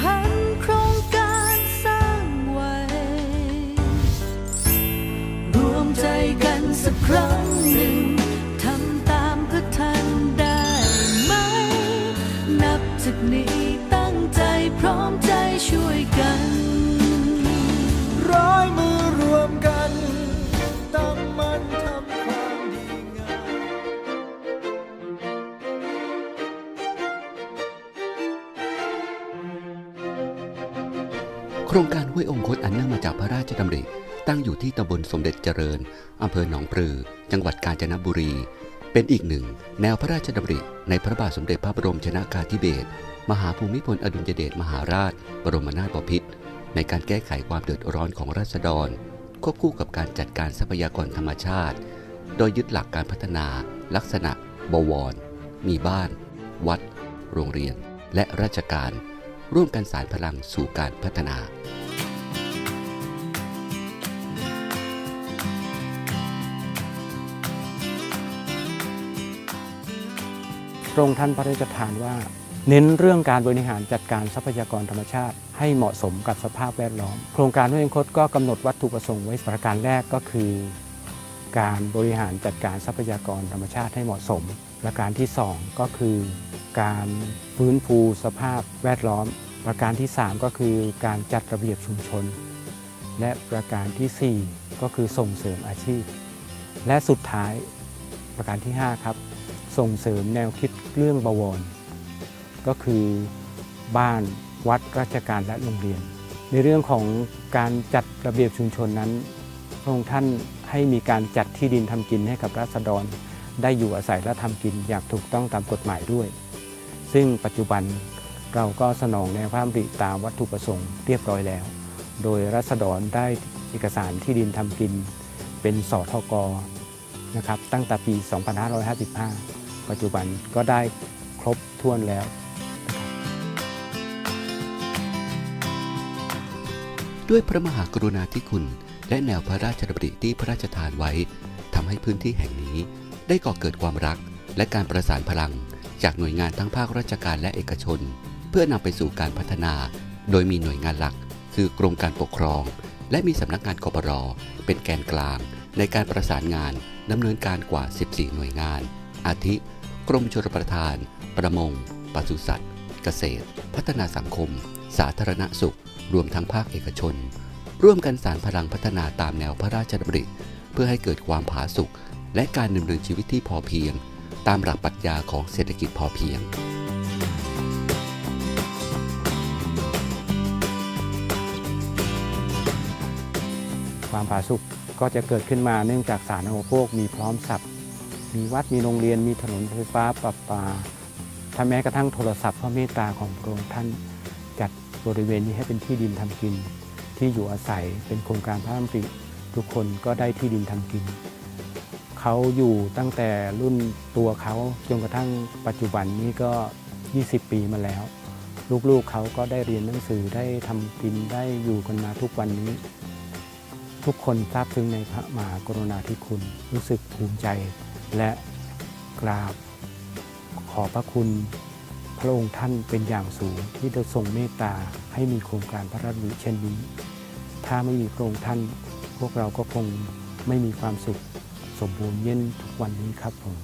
พันโครงการสร้างไว้ รวมใจกันสักครั้งหนึ่งทำตามเพื่อทันได้ไหม นับจากนี้ตั้งใจพร้อมใจช่วยกัน โครงการห้วยองคตอันเนื่องมาจากพระราชดำริตั้งอยู่ที่ตำบลสมเด็จเจริญอำเภอหนองปลือ จังหวัดกาญจนบุรี เป็นอีกหนึ่ง แนวพระราชดำริ ในพระบาทสมเด็จพระบรมชนากาธิเบศรมหาภูมิพลอดุลยเดชมหาราช บรมนาถบพิตรในการแก้ไขความเดือดร้อนของราษฎร ควบคู่กับการจัดการทรัพยากรธรรมชาติ โดยยึดหลักการพัฒนา ลักษณะ บวร มีบ้าน วัด โรงเรียน และราชการ ร่วมกันสารพลังสู่การพัฒนา พระองค์ท่านพระราชทานว่า เน้นเรื่องการบริหารจัดการทรัพยากรธรรมชาติ ให้เหมาะสมกับสภาพแวดล้อม โครงการห้วยองคตก็กำหนดวัตถุประสงค์ไว้ประการแรกก็คือ การบริหารจัดการทรัพยากรธรรมชาติให้เหมาะสม ประการที่ 2 ก็คือ การฟื้นฟูสภาพแวดล้อม ประการที่ 3 ก็คือการจัดระเบียบชุมชน และประการทีสี่4 ก็คือส่งเสริมอาชีพ และสุดท้ายประการที่ 5 ครับ ส่งเสริมแนวคิดเรื่องบวร ก็คือบ้านวัดราชการและโรงเรียน ในเรื่องของการจัดระเบียบชุมชนนั้นพระองค์ท่านให้มีการจัดที่ดินทำกินให้กับราษฎร ได้อยู่อาศัยและทำกินอย่างถูกต้องตามกฎหมายด้วย ซึ่งปัจจุบันเราก็สนองแนวพระดำริตามวัตถุประสงค์เรียบร้อยแล้ว โดยรัษฎรได้เอกสารที่ดินทำกิน เป็นสอทกนะครับตั้งแต่ปี 2555 ปัจจุบันก็ได้ครบถ้วนแล้ว ด้วยพระมหากรุณาธิคุณ และแนวพระราชดำริที่พระราชทานไว้ทำให้พื้นที่แห่งนี้ ได้ก่อเกิดความรัก และการประสานพลัง จากหน่วยงานทั้งภาคราชการและเอกชน เพื่อนำไปสู่การพัฒนา โดยมีหน่วยงานหลัก คือกรมการปกครอง และมีสำนักงานกปรเป็นแกนกลาง ในการประสานงานดำเนินการกว่า 14 หน่วยงาน อาทิ กรมชลประทาน ประมง ปศุสัตว์ เกษตร พัฒนาสังคม สาธารณสุข รวมทั้งภาคเอกชน ร่วมกันสารพลังพัฒนาตามแนวพระราชดำริ เพื่อให้เกิดความผาสุกและการดำเนินชีวิตที่พอเพียง ตามหลักปรัชญาของเศรษฐกิจพอเพียงความผาสุกก็จะเกิดขึ้นมาเนื่องจากสารอุปโภคมีพร้อมสับ มีวัดมีโรงเรียนมีถนนไฟฟ้าประปาถ้าแม้กระทั่งโทรศัพท์พระเมตตาของพระองค์ท่านจัดบริเวณนี้ให้เป็นที่ดินทำกิน ที่อยู่อาศัยเป็นโครงการพระราชริทุกคนก็ได้ที่ดินทำกิน เขาอยู่ตั้งแต่รุ่นตัวเขาจนกระทั่งปัจจุบันนี้ก็ 20 ปีมาแล้ว ลูกๆเขาก็ได้เรียนหนังสือได้ทำกินได้อยู่กันมาทุกวันนี้ ทุกคนซาบซึ้งในพระมหากรุณาธิคุณรู้สึกภูมิใจ และกราบขอพระคุณพระองค์ท่านเป็นอย่างสูงที่ได้ทรงเมตตาให้มีโครงการพระราชวิเช่นนี้ ถ้าไม่มีพระองค์ท่าน พวกเราก็คงไม่มีความสุขสมบูรณ์เย็นทุกวันนี้ครับผม